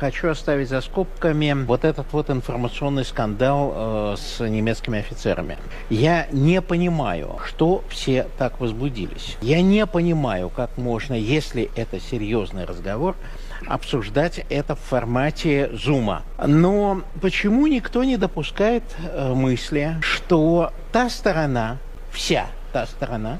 хочу оставить за скобками вот этот вот информационный скандал э, с немецкими офицерами. Я не понимаю, что все так возбудились. Я не понимаю, как можно, если это серьезный разговор, обсуждать это в формате зума. Но почему никто не допускает э, мысли, что та сторона, вся та сторона,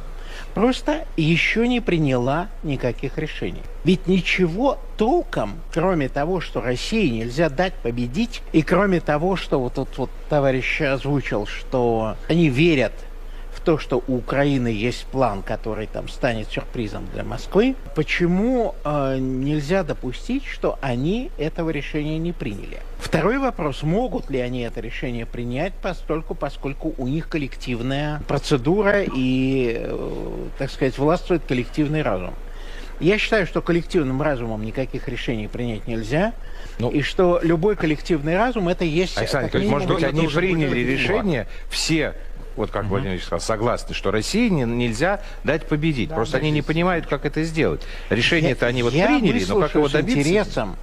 просто еще не приняла никаких решений. Ведь ничего толком, кроме того, что России нельзя дать победить, и кроме того, что вот тут вот товарищ озвучил, что они верят в то, что у Украины есть план, который там станет сюрпризом для Москвы, почему э, нельзя допустить, что они этого решения не приняли? Второй вопрос, могут ли они это решение принять, постольку, поскольку у них коллективная процедура и, э, так сказать, властвует коллективный разум. Я считаю, что коллективным разумом никаких решений принять нельзя, Ну. и что любой коллективный разум это есть... Александр Николаевич, может быть, они приняли решение, все, вот как Владимир Ильич сказал, согласны, что России не- нельзя дать победить. Просто они не понимают, как это сделать. Решение-то они вот я приняли, но как его добиться? интересом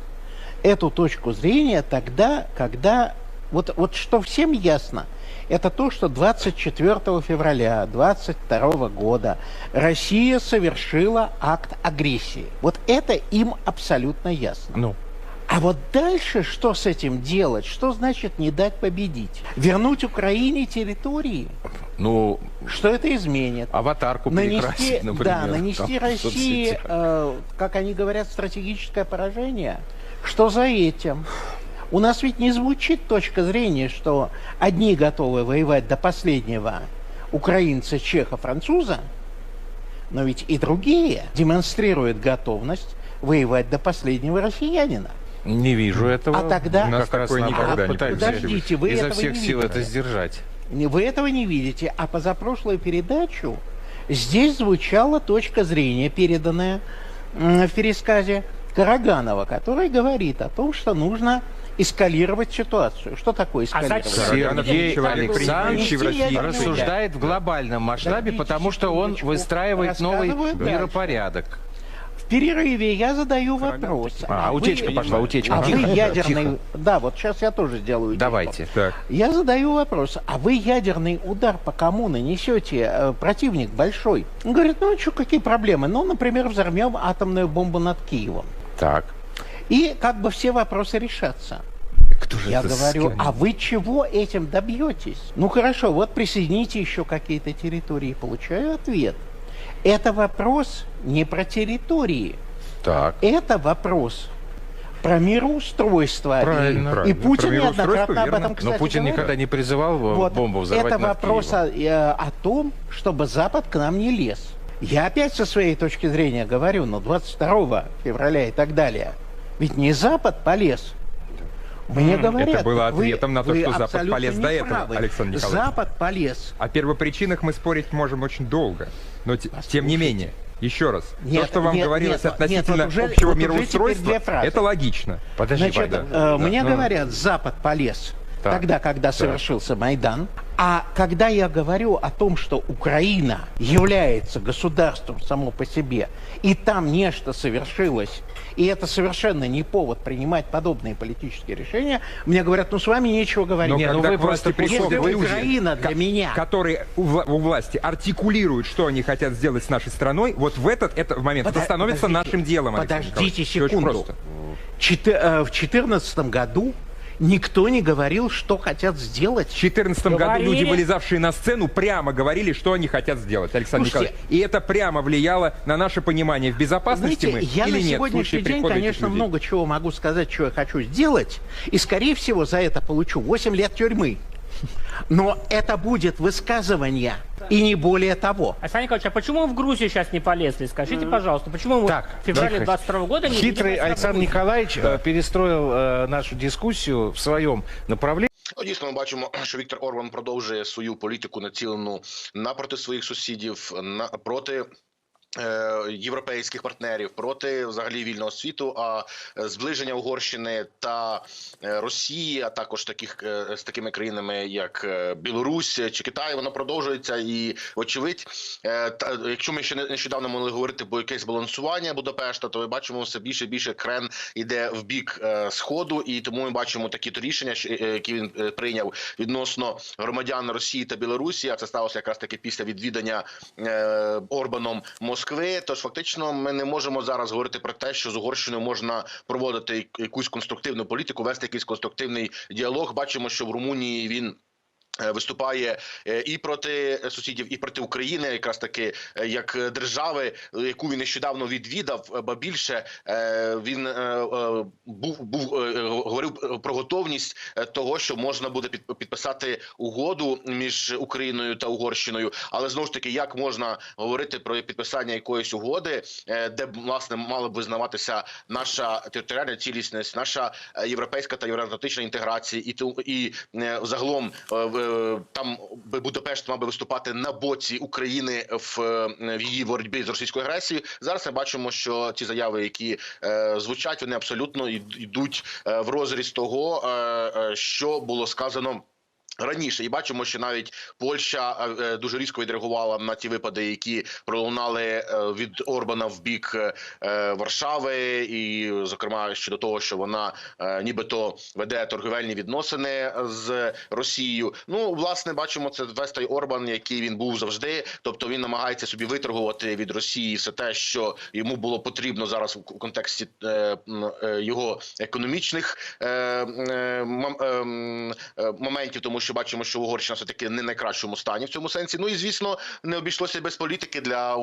эту точку зрения тогда, когда... Вот, вот что всем ясно, это то, что 24 февраля 22 года Россия совершила акт агрессии. Вот это им абсолютно ясно. Ну, А вот дальше что с этим делать? Что значит не дать победить? Вернуть Украине территории? ну, Что это изменит? аватарку нанести, например. да, там, нанести в России, э, как они говорят, стратегическое поражение. Что за этим? У нас ведь не звучит точка зрения, что одни готовы воевать до последнего украинца, чеха, француза, но ведь и другие демонстрируют готовность воевать до последнего россиянина. Не вижу этого. А тогда- У нас Как раз такое наоборот, никогда А, не подождите, вы Изо этого всех не сил видите. это сдержать. Вы этого не видите. А позапрошлую передачу здесь звучала точка зрения, переданная в пересказе Караганова, который говорит о том, что нужно эскалировать ситуацию. Что такое эскалировать? зачем? Караганов Сергей Александрович в России рассуждает в глобальном масштабе, потому что он выстраивает новый миропорядок. В перерыве я задаю вопрос. А, вы- утечка пошла, утечка. А вы ядерный... тихо. Да, вот сейчас я тоже сделаю. утечку. Давайте. Так. Я задаю вопрос, а вы ядерный удар по кому нанесете? Э, противник большой. Он говорит, ну что, какие проблемы? Ну, например, взорвем атомную бомбу над Киевом. Так. И как бы все вопросы решатся. Кто же Я это говорю, а вы чего этим добьетесь? Ну хорошо, вот присоедините еще какие-то территории. Получаю ответ. Это вопрос не про территории. Так. Это вопрос про мироустройство. Правильно, И, правильно. и Путин неоднократно об этом, кстати, Но Путин говорил. никогда не призывал Вот. бомбу взорвать Это вопрос о, э, о том, чтобы Запад к нам не лез. Я опять со своей точки зрения говорю, но 22 февраля и так далее. Ведь не Запад полез. Мне говорят, Это было вы- ответом на то, вы что Запад полез до этого, правы. Александр Николаевич. Запад полез. О первопричинах мы спорить можем очень долго. Но те- тем не Послушайте. менее, еще раз, Нет, то, что вам нет, говорилось нет, относительно нет, вот уже- общего вот мироустройства, это логично. Подожди, Значит, Вайда. э, мне ну. говорят, Запад полез Так. тогда, когда совершился Майдан. А когда я говорю о том, что Украина является государством само по себе, и там нечто совершилось, и это совершенно не повод принимать подобные политические решения, мне говорят, ну с вами нечего говорить. Но Не, ну вы просто пришел люди, Украина для меня... которые у, вла- у власти артикулируют, что они хотят сделать с нашей страной, вот в этот это момент это Подо- становится подождите, нашим делом. Подождите секунду. э, в 2014 году никто не говорил, что хотят сделать. В 2014 году Говорили. люди, вылезавшие на сцену, прямо говорили, что они хотят сделать, Александр Слушайте, Николаевич. И это прямо влияло на наше понимание, в безопасности Знаете, мы я или на нет в сегодняшний случае день, прихода этих конечно, людей. много чего могу сказать, что я хочу сделать, и, скорее всего, за это получу 8 лет тюрьмы. Но это будет высказывание, и не более того. Александр Николаевич, а почему вы в Грузию сейчас не полезли? Скажите, пожалуйста, почему мы Так, в феврале тихо. 22 года не Хитрый не Александр Грузию? Николаевич э, перестроил э, нашу дискуссию в своем направлении. Ну, Дійсно, ми бачимо, що Віктор Орбан продовжує свою політику націлену напроти своїх сусідів, на проти е, Європейських партнерів проти взагалі вільного світу, а е, зближення Угорщини та е, Росії, а також таких е, з такими країнами, як е, Білорусь чи Китай, воно продовжується. І вочевидь, е, та якщо ми ще не- нещодавно могли говорити про якесь балансування Будапешта, то ми бачимо все більше і більше крен іде в бік е, сходу, і тому ми бачимо такі то рішення, е, які він е, прийняв відносно громадян Росії та Білорусі. А це сталося якраз таки після відвідання е, Орбаном Москви. Тож фактично ми не можемо зараз говорити про те, що з Угорщиною можна проводити якусь конструктивну політику, вести якийсь конструктивний діалог. Бачимо, що в Румунії він. Е, Виступає е, і проти сусідів, і проти України, якраз таки е, як держави, яку він нещодавно відвідав. Ба більше він був був говорив про готовність того, що можна буде під- підписати угоду між Україною та Угорщиною. Але знову ж таки, як можна говорити про підписання якоїсь угоди, де власне мала б визнаватися наша територіальна цілісність, наша європейська та євроатлантична інтеграція, і ту- і загалом в- там Будапешт мав би виступати на боці України в, е, в її боротьбі з російською агресією. Зараз ми бачимо, що ті заяви, які е, звучать, вони абсолютно йд- йдуть е, в розріз того, що було сказано. Раніше і бачимо, що навіть Польща е, е, дуже різко відреагувала на ті випади, які пролунали е, від Орбана в бік Варшави, і зокрема щодо того, що вона нібито веде торговельні відносини з Росією. Ну власне бачимо це весь той Орбан, який він був завжди. Тобто він намагається собі виторгувати від Росії все те, що йому було потрібно зараз в контексті його економічних моментів, тому що бачимо, що Угорщина все таки не найкращому стані в цьому сенсі. Ну і звісно, не обійшлося без політики. Для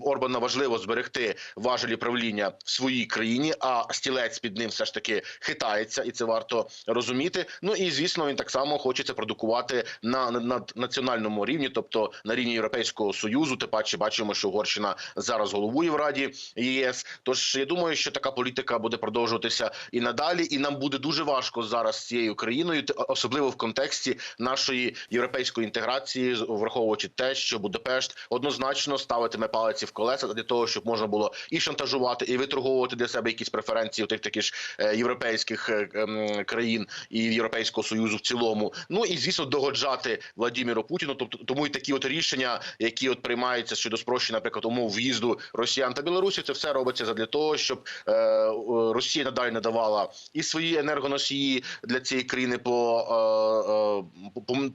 Орбана важливо зберегти важелі правління в своїй країні, а стілець під ним все ж таки хитається, і це варто розуміти. Ну і звісно, він так само хоче це продукувати на, на, на національному рівні, тобто на рівні Європейського союзу. Тим паче бачимо, що Угорщина зараз головує в Раді ЄС. Тож я думаю, що така політика буде продовжуватися і надалі, і нам буде дуже важко зараз з цією країною, особливо в контексті нашої європейської інтеграції, враховуючи те, що Будапешт однозначно ставитиме палиці в колеса для того, щоб можна було і шантажувати, і виторговувати для себе якісь преференції у тих таки ж е, європейських е, ем, країн і Європейського союзу в цілому. Ну і звісно, догоджати Владіміру Путіну. Тобто тому і такі от рішення, які от приймаються щодо спрощення, наприклад, умов в'їзду Росіян та Білорусі, це все робиться задля того, щоб е, Росія надалі надавала і свої енергоносії для цієї країни по,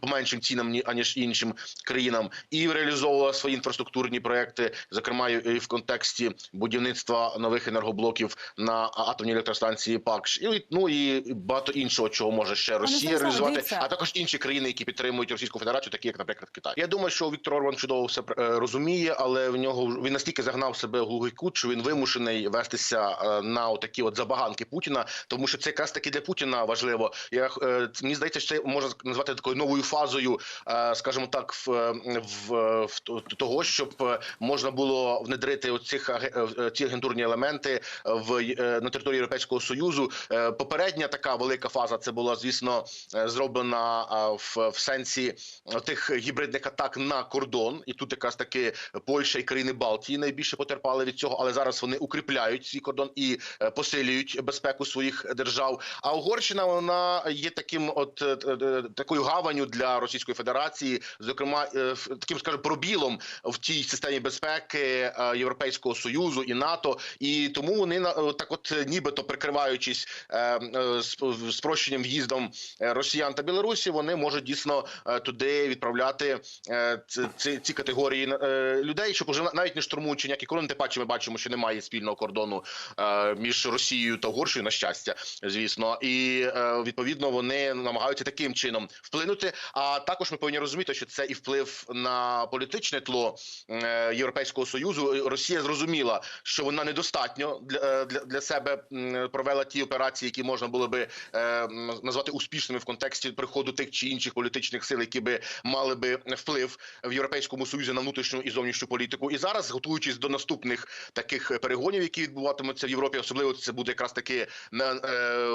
по, меншим цінам ні- аніж іншим країнам, і реалізовувала свої інфраструктурні проекти, зокрема і в контексті будівництва нових енергоблоків на атомній електростанції ПАКШ, і ну і багато іншого, чого може ще Росія реалізувати, а також інші країни, які підтримують Російську Федерацію, такі як, наприклад, Китай. Я думаю, що Віктор Орбан чудово все е, розуміє, але в нього він настільки загнав себе в глухий кут, що він вимушений вестися е, на такі от забаганки Путіна, тому що це якраз таки для Путіна важливо. Я е, мені здається, що це можна назвати такою новою фазою, е, скажімо так, в, в, в того, щоб е, можна було внедрити оцих е, ці агентурні елементи в на території Європейського союзу. Попередня така велика фаза це була, звісно, зроблена в, в сенсі тих гібридних атак на кордон, і тут якраз таки Польща і країни Балтії найбільше потерпали від цього, але зараз вони укріпляють свій кордон і посилюють безпеку своїх держав. А Угорщина вона є таким, от такою гаванню для Російської Федерації, зокрема е, таким, скажімо, пробілом в тій системі безпеки е, Європейського союзу і НАТО, і тому вони е, так, от нібито прикриваючись спрощенням в'їздом росіян та білорусі, вони можуть дійсно туди відправляти ці, ці, категорії людей, щоб уже навіть не штурмуючи ніякі кордони. Тим паче ми бачимо, що немає спільного кордону між Росією та Угорщиною, на щастя, звісно, і відповідно вони намагаються таким чином вплинути. А також ми повинні розуміти, що це і вплив на політичне тло е, Європейського союзу. Росія зрозуміла, що вона недостатньо для, е, для, для себе провела ті операції, які можна було би е, назвати успішними в контексті приходу тих чи інших політичних сил, які би мали би вплив в Європейському Союзі на внутрішню і зовнішню політику. І зараз, готуючись до наступних таких перегонів, які відбуватимуться в Європі, особливо це буде якраз таки на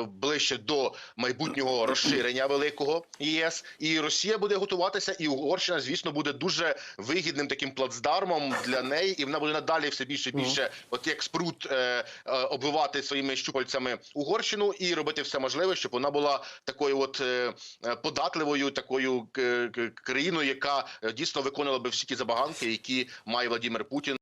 ближче до майбутнього розширення великого ЄС. ЄС, і Росія буде готуватися, і Угорщина, звісно, буде дуже вигідним таким плацдармом для неї, і вона буде надалі все більше і більше, от як спрут, е, е, обвивати своїми щупальцями Угорщину і робити все можливе, щоб вона була такою, от е, е, податливою, такою країною, яка е, дійсно виконувала би всі ті забаганки, які має Владимир Путін.